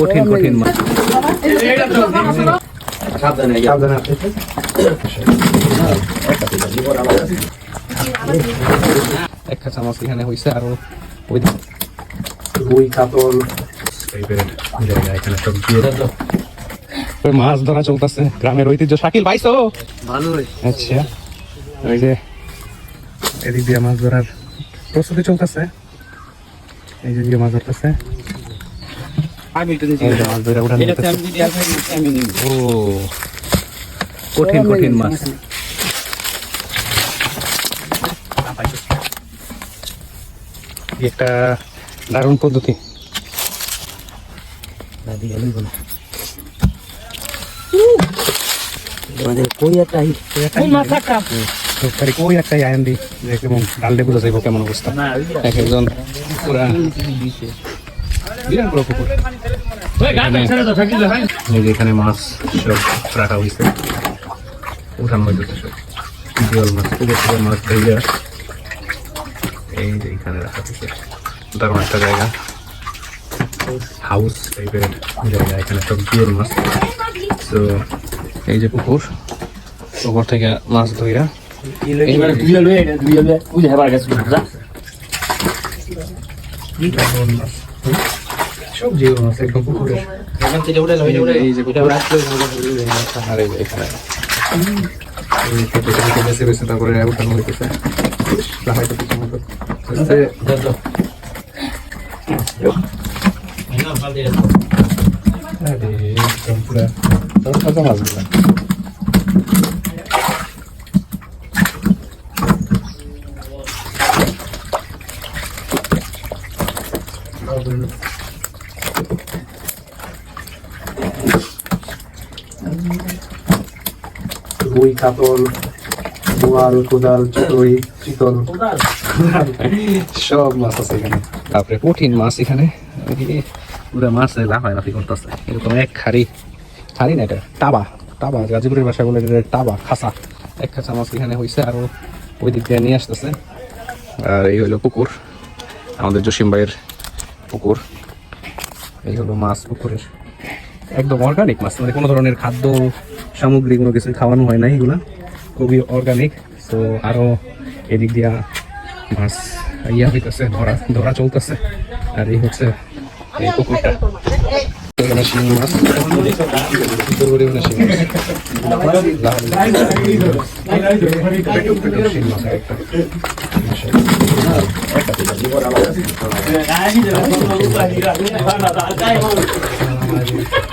কঠিন কঠিন মাছ। সাবধানে সাবধানে আপনি চামচ এখানে হয়েছে আরও ওই রুই কাতল। এখানে সব দিয়ে মাছ ধরা চলতেছে গ্রামের ঐতিহ্য। শাকিল পাইছো ভালোই আচ্ছা ওই যে এদিক দিয়ে মাছ ধরার প্রস্তুতি চলতেছে। এই যে দিয়ে মাছ ধরতেছে। আমি একটু এই মাছ ধরে উঠানো এটাতে আমি যদি আমি নিব। ও কঠিন কঠিন মাছ। একটা দারুণ পদ্ধতি। আমাদের কই একটা তরকারি কই একটাই আয়ন দি যে কেমন যাইব কেমন অবস্থা। এক একজন পুরা বিরাট বড় পুকুর এখানে- এই যে এখানে মাছ সব রাখা হয়েছে। উঠানো হয়েছে সব। জিওল মাছ পুকুর থেকে মাছ ধরে এই যে এখানে রাখা হয়েছে। দারুণ একটা জায়গা। হাউস টাইপের জায়গা এখানে সব জিওল মাছ। তো এই যে পুকুর পুকুর থেকে মাছ ধইরা হেবার গেছে যা। সব জিওল মাছ একদম পুকুরের এখান থেকে উঠে লই উঠে এই যে এটা রাখলে আর এই এখানে। বেছে বেছে তারপরে উঠানো হইতেছে। একদম পুরা। তাজা মাছগুলা রুই, কাতল, বোয়াল, কোদাল, চিতই, চিতল। সব মাছ আছে এখানে। তারপরে কঠিন মাছ এখানে। পুরো মাছ লাফায় লাফি করতেছে। এরকম এক খারি খারি না এটা? টাবা টাবা গাজীপুরের ভাষা বলে টাবা খাসা। এক খাসা মাছ এখানে হয়েছে আর ওই দিক দিয়ে নিয়ে আসতেছে। আর এই হলো পুকুর। আমাদের জসিম ভাইয়ের পুকুর। এই হলো মাছ পুকুরের একদম অর্গানিক মাছ। মানে কোনো ধরনের খাদ্য সামগ্রী কোনো কিছু খাওয়ানো হয় না এগুলা। খুবই অর্গানিক তো আরও এদিক দিয়া মাছ ইয়া হইতেছে, ধরা ধরা চলতেছে। আর এই হচ্ছে এই পুকুরটা।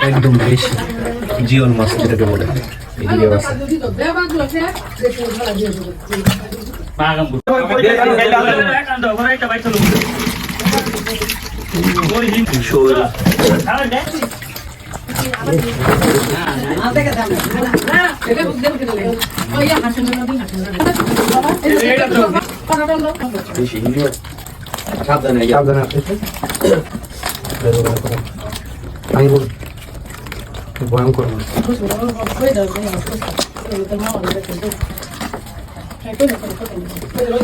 একদম বেশি। জিওল মাছ যেটাকে বলে এদিকে আছে। সাবধানে সাবধানে আমি বল ভয়ঙ্কর cuidado.